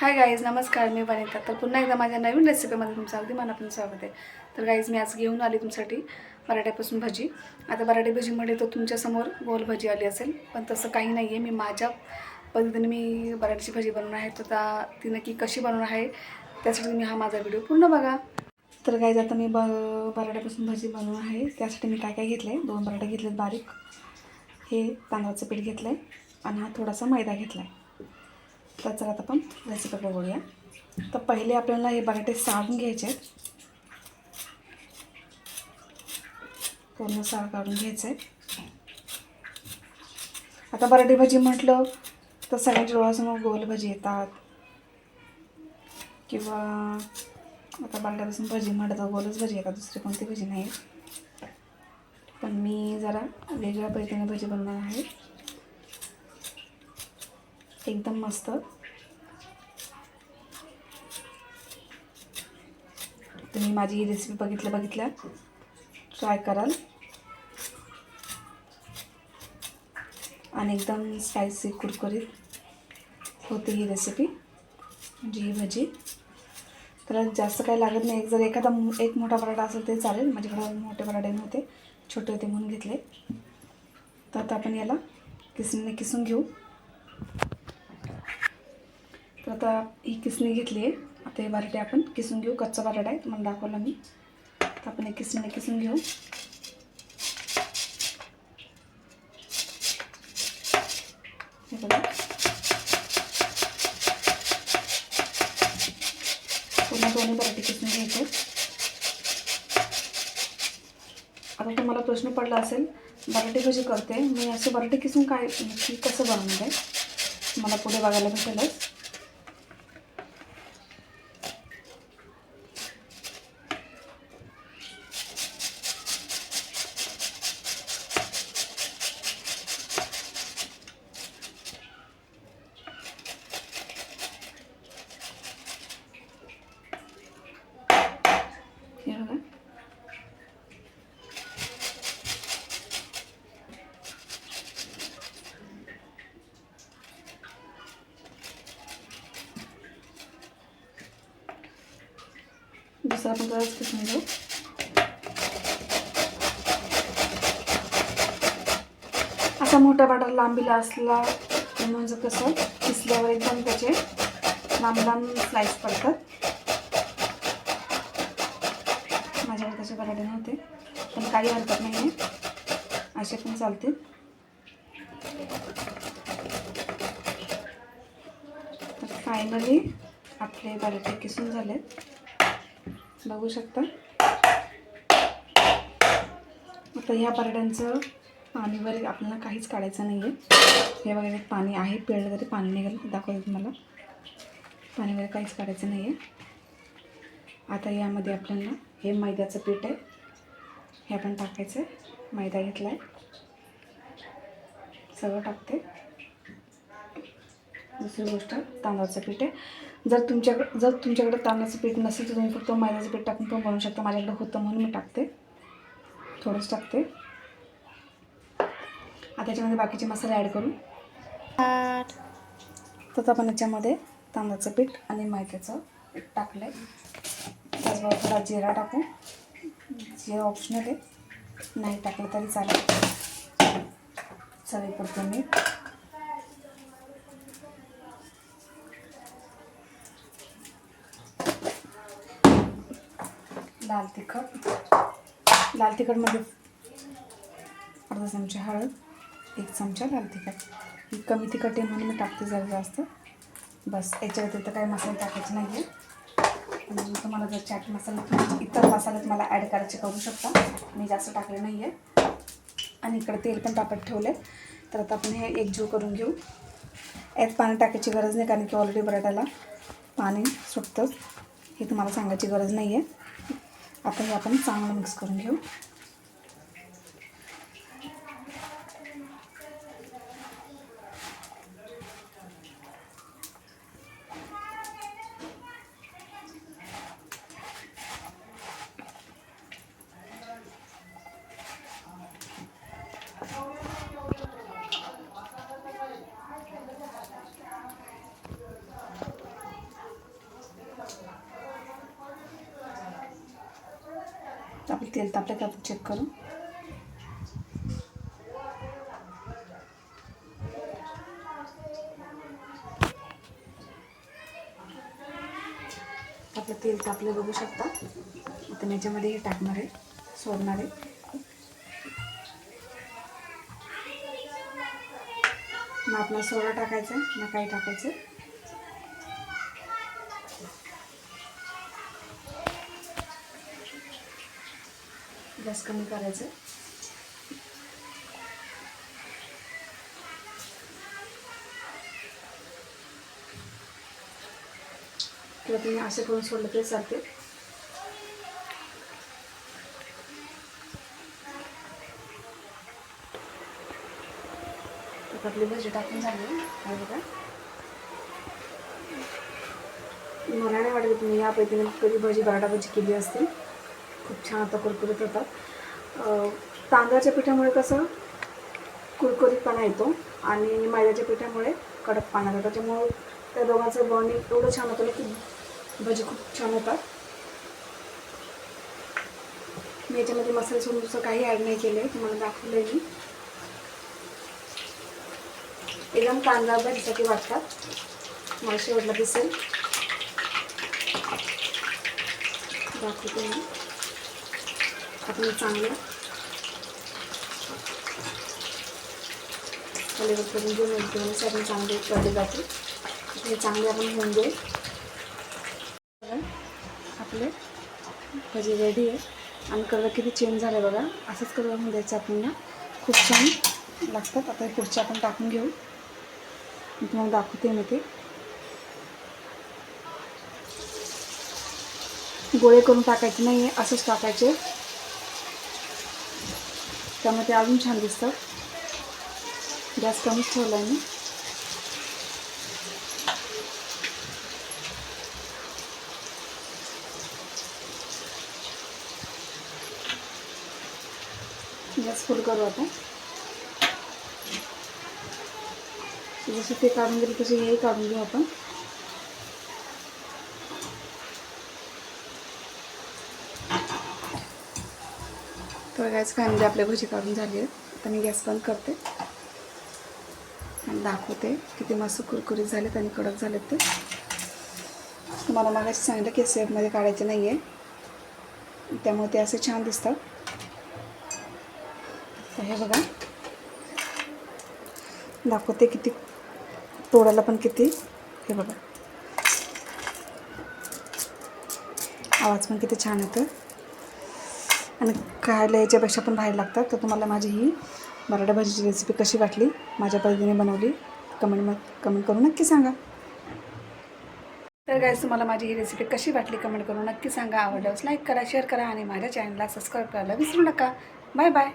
Hi guys नमस्कार मी वनिता. तर पुन्हा एकदा माझ्या नवीन रेसिपीमध्ये तुमचं अगदी मनापासून स्वागत आहे. तर गाईज मी आज घेऊन आली तुमच्यासाठी बराट्यापासून भजी. आता बराटे भजीमध्ये तर तुमच्यासमोर गोल भजी आली असेल पण तसं काही नाही आहे मी माझ्या पद्धतीने मी बराट्याची भजी बनवणार आहे. तर त्या ती नक्की कशी बनवणार आहे त्यासाठी तुम्ही हा माझा व्हिडिओ पूर्ण बघा. तर गाईज आता मी ब बराट्यापासून भजी बनवणार आहे. त्यासाठी मी काय काय घेतलं आहे दोन बराटे घेतलेत बारीक. हे तांदळाचं पीठ घेतलं आहे आणि हा थोडासा मैदा घेतला आहे तर चला आता आपण रेसिपी बघूया. तर पहिले आपल्याला हे बटाटे साळून घ्यायचे आहेत. पूर्ण साळ काढून घ्यायचं आहे. आता बटाटे भाजी म्हटलं तर सगळ्यांच्या डोळ्यासमोर गोल भजी येतात. किंवा आता बटाट्यापासून भजी म्हटलं तर गोलच भजी येतात दुसरी कोणती भजी नाही. पण मी जरा वेगळ्या पद्धतीने भजी बनवणार आहे. एकदम मस्त. तुम्ही माझी ही रेसिपी बघितल्या बघितल्या. ट्राय कराल. आणि एकदम स्पायसी कुरकुरीत होते ही रेसिपी म्हणजे ही भजी. तर जास्त काही लागत नाही. जर एखादा एक मोठा पराठा असेल ते चालेल. माझ्याकडे मोठे बटाटे नव्हते. छोटे होते म्हणून घेतले. तर आता आपण याला किसणीने किसून घेऊ. तर आता ही किसणी घेतली आहे. आता हे बटाटे आपण किसून घेऊ. कच्चा बटाटा आहे तुम्हाला दाखवला मी. तर आपण हे किसणीने किसून घेऊ. हे बघा. पुन्हा दोन्ही बटाटे किसून घ्यायचे. आता तुम्हाला प्रश्न पडला असेल बटाटे कशी करते? मी असे बटाटे किसून काय कसं बनवणार आहे मला पुढे बघायला भेटेलच हे बघा दुसरा आपण तसाच किसून घेऊ असा मोठा बटाटा लांबीला असला तर म्हणजे कसं किसल्यावर एकदम त्याचे लांब लांब स्लाईस पडतात. माझ्याकडे तसे बटाटे नव्हते पण काही हरकत नाही आहे असे पण चालतील. तर फायनली आपले बटाटे किसून झालेत. बघू शकता. आता ह्या पारड्यांचं पाणी वगैरे आपल्याला काहीच काढायचं नाही आहे हे वगैरे पाणी आहे पिळलं तरी पाणी निघेल दाखवते तुम्हाला. पाणी वगैरे काहीच काढायचं नाही आहे आता यामध्ये आपल्याला हे मैद्याचं पीठ आहे. हे आपण टाकायचं आहे मैदा घेतला आहे सगळं टाकते. दुसरी गोष्ट तांदळाचं पीठ आहे. जर तुमच्याकडे जर तुमच्याकडे तांदळाचं पीठ नसेल तर तुम्ही फक्त मैद्याचं पीठ टाकून पण बनवू शकता. माझ्याकडे होतं म्हणून मी टाकते. थोडंच टाकते. आता याच्यामध्ये बाकीचे मसाले ॲड करू. तर आपण याच्यामध्ये तांदळाचं पीठ आणि मैद्याचं पीठ टाकलं आहे त्याचबरोबर थोडा जिरा टाकू. जिरा ऑप्शनल आहे. नाही टाकलं तरी चालेल. चवीपुरतं मीठ लाल तिखट. लाल तिखटमध्ये अर्धा चमचा हळद एक चमचा लाल तिखट. ही कमी तिखट आहे म्हणून मी टाकते जरा जास्त. बस याच्या व्यतिरिक्त काही मसाले टाकायचे नाही आहे तुम्हाला जर चाट मसाला इतर मसाले तुम्हाला ॲड करायचे करू शकता मी जास्त टाकले नाही आहे आणि इकडे तेल पण तापत ठेवले तर आता आपण हे एकजीव करून घेऊ. यात पाणी टाकायची गरज नाही कारण की ऑलरेडी बटाट्याला पाणी सुटतंच. हे तुम्हाला सांगायची गरज नाही आहे आता हे आपण चांगलं मिक्स करून घेऊ. तर तेल तापलं का आपण चेक करू. आपलं तेल तापलं बघू शकता. आता याच्यामध्ये हे टाकणार आहे सोडणार आहे. मग आपला सोडा टाकायचा आहे ना काही टाकायचं गॅस कमी करायचं. किंवा तुम्ही असे करून सोडलं तरी चालते. आता आपली भजी टाकून झाली. काय बघा. मला नाही. वाटत तुम्ही या पद्धतीने कधी भजी बराडा भजी केली असते. खूप छान आता कुरकुरीत होतात तांदळाच्या पिठामुळे कसं कुरकुरीतपणा येतो आणि मैद्याच्या पिठामुळे कडकपणा येतो. त्याच्यामुळं त्या दोघांचं बॉन्डिंग एवढं छान होतं की भजी खूप छान होतात. मी याच्यामध्ये मसाले सोडून दुसरं काही ॲड नाही केलं आहे तुम्हाला दाखवलं आहे मी. एकदम कांदा भाजीसाठी वाटतात. मला शेवटला दिसेल. दाखवते मी. आपण चांगलं. कलेवर करून घेऊन येतो आपण चांगले तळले जाते हे चांगले आपण होऊन जाईल. बघा, आपले भजी रेडी आहे. आणि कलर किती चेंज झाले बघा. असंच कलर होऊन द्यायचं आपण ना खूप छान लागतात. आता हे पुढचे आपण टाकून घेऊ. मी तुम्हाला दाखवते मी ते. गोळे करून टाकायचे नाही आहे असंच टाकायचे. त्यामुळे ते अजून छान दिसतात गॅस कमीच ठेवला आहे मी. गॅस फुल करू आता. जसे ते काढून गेले तसे हे काढून घेऊ आपण. तर गॅस फॅमिली आपल्या भजी काढून झाली आहेत. आता मी गॅस बंद करते. आणि दाखवते किती मस्त कुरकुरीत झालेत आणि कडक झालेत ते. तुम्हाला मागे सांगितलं की सेफमध्ये काढायचे नाही आहे त्यामुळे ते असे छान दिसतात. तर हे बघा. दाखवते किती तोडायला पण किती. हे बघा. आवाज पण किती छान येतो आणि खायला याच्यापेक्षा पण बाहेर लागतात. तर तुम्हाला माझी ही बटाटा भाजीची रेसिपी कशी वाटली माझ्या पद्धतीने बनवली कमेंट म कमेंट करून नक्की सांगा. तर गायस तुम्हाला माझी ही रेसिपी कशी वाटली कमेंट करून नक्की सांगा. आवडल्यास लाईक करा शेअर करा आणि माझ्या चॅनलला सबस्क्राईब करायला विसरू नका. Bye bye